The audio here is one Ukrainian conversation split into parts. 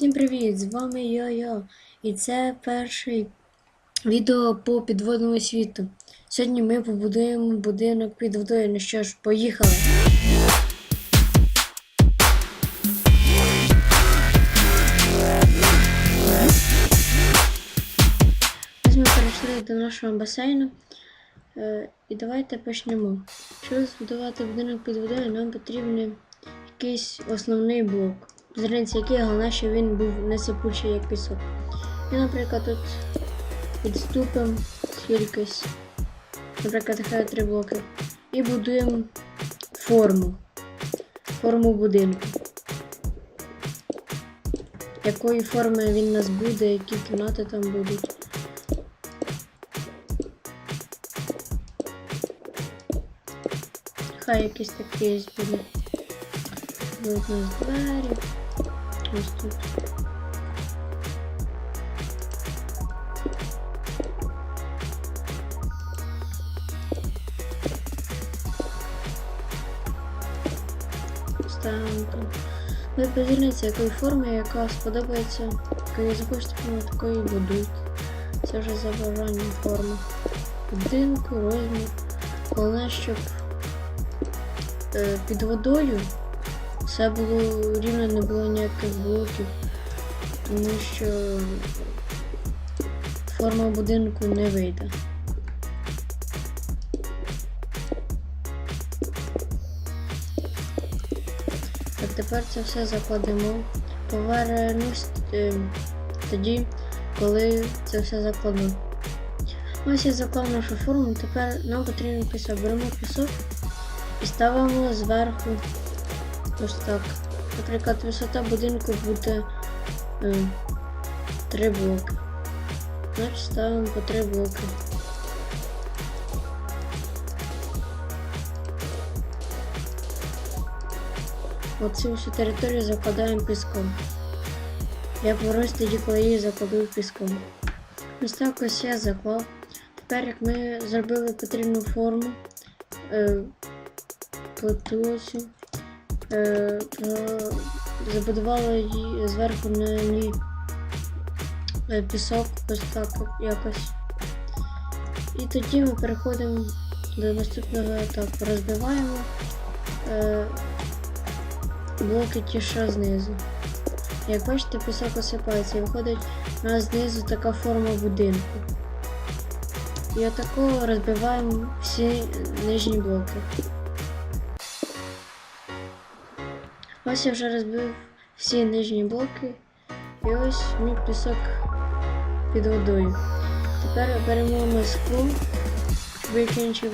Всім привіт! З вами Йо-Йо. І це перший відео по підводному світу. Сьогодні ми побудуємо будинок під водою. Ну що ж, поїхали! Ось ми перейшли до нашого басейну. Е, і давайте почнемо. Щоб збудувати будинок під водою, нам потрібен якийсь основний блок. Зринці, який головне, щоб він був не сипучий, як пісок. І, наприклад, тут відступимо кількість, наприклад, хай три блоки. І будуємо форму. Форму будинку. Якої форми він у нас буде, які кімнати там будуть. Хай якийсь такий буде. Будуть у нас двері. Ось тут. Ставимо там. Ви поділіться якої форми, яка сподобається, захочете форму такої будуть. Це вже за бажанням форми. Будинку, розмір. Головне, щоб е, під водою все було рівно, не було ніяких блоків, тому що форма будинку не вийде. Так, тепер це все закладемо. Повернусь е, тоді, коли це все закладу. Ось я заклав нашу форму, тепер нам потрібен пісок. Беремо пісок і ставимо зверху ось так. Наприклад, висота будинку буде е, 3 блоки. Значить ставимо по 3 блоки. Оцю всю територію закладаємо піском. Я повернусь тоді, коли її закладу піском. Ось так ось я заклав. Тепер як ми зробили потрібну форму, е, е, про- забудувала її зверху на ній е, пісок, ось так якось. І тоді ми переходимо до наступного етапу. Розбиваємо е, блоки ті, що знизу. Як бачите, пісок осипається і виходить у нас знизу така форма будинку. І отако розбиваємо всі нижні блоки. Ось я вже розбив всі нижні блоки. І ось мій пісок під водою. Тепер беремо скло, щоб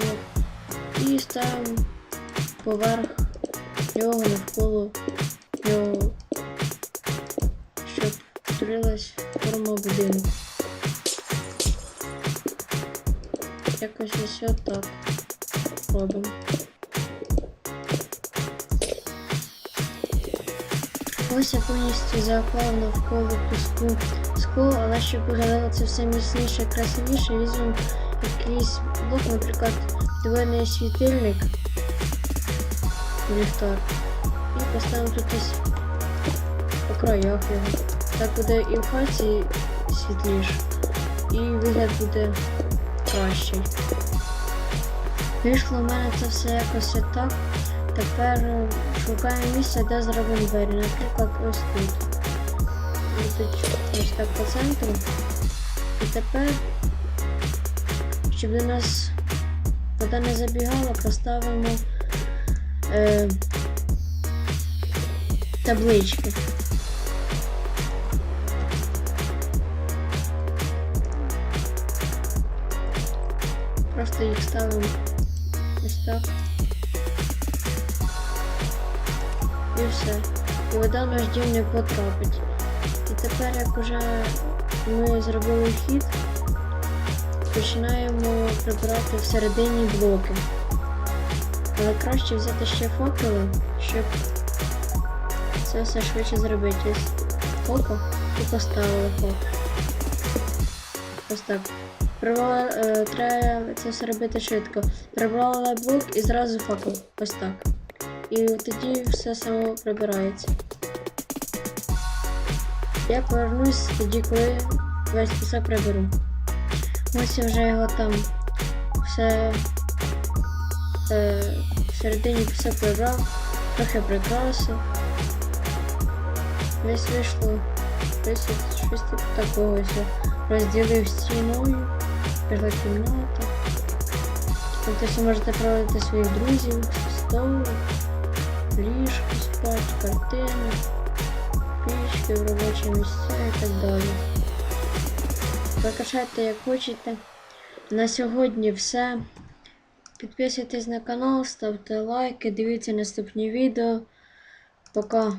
і ставимо поверх його навколо його, щоб створилась форма будинку. Якось ось отак робимо. Ось я повністю заклав навколо піску скло, але щоб виглядало це все міцніше красивіше, візьмемо якийсь блок, наприклад, двойний світильник, ліхтар, і поставимо тут по краях його. Так буде і в хаті світліше, і вигляд буде кращий. Вийшло в мене це все якось отак. Тепер шукаємо місце, де зробимо двері. Наприклад, ось тут. І тут ось так по центру. І тепер, щоб до нас вода не забігала, поставимо е, таблички. Просто їх ставимо ось так. І все. І вода наш дім не потрапить. І тепер, як вже ми зробили вхід, починаємо прибирати всередині блоки. Але краще взяти ще факели, щоб це все швидше зробити. Ось фоко і поставили фок. Ось так. Прибрала, е, треба це все робити швидко. Прибрала блок і зразу факел. Ось так. І тоді все само прибирається. Я повернусь тоді, коли весь пісок приберу. Ось я вже його там все е, всередині пісок прибрав, трохи прикрасив. Десь вийшло щось такого розділив стіною, пішла кімната. Тобто ви можете проводити своїх друзів, стол, ліжко спать, картини, пічки в робочі місця і так далі. Прикрашайте як хочете. На сьогодні все. Підписуйтесь на канал, ставте лайки, дивіться наступні відео. Пока.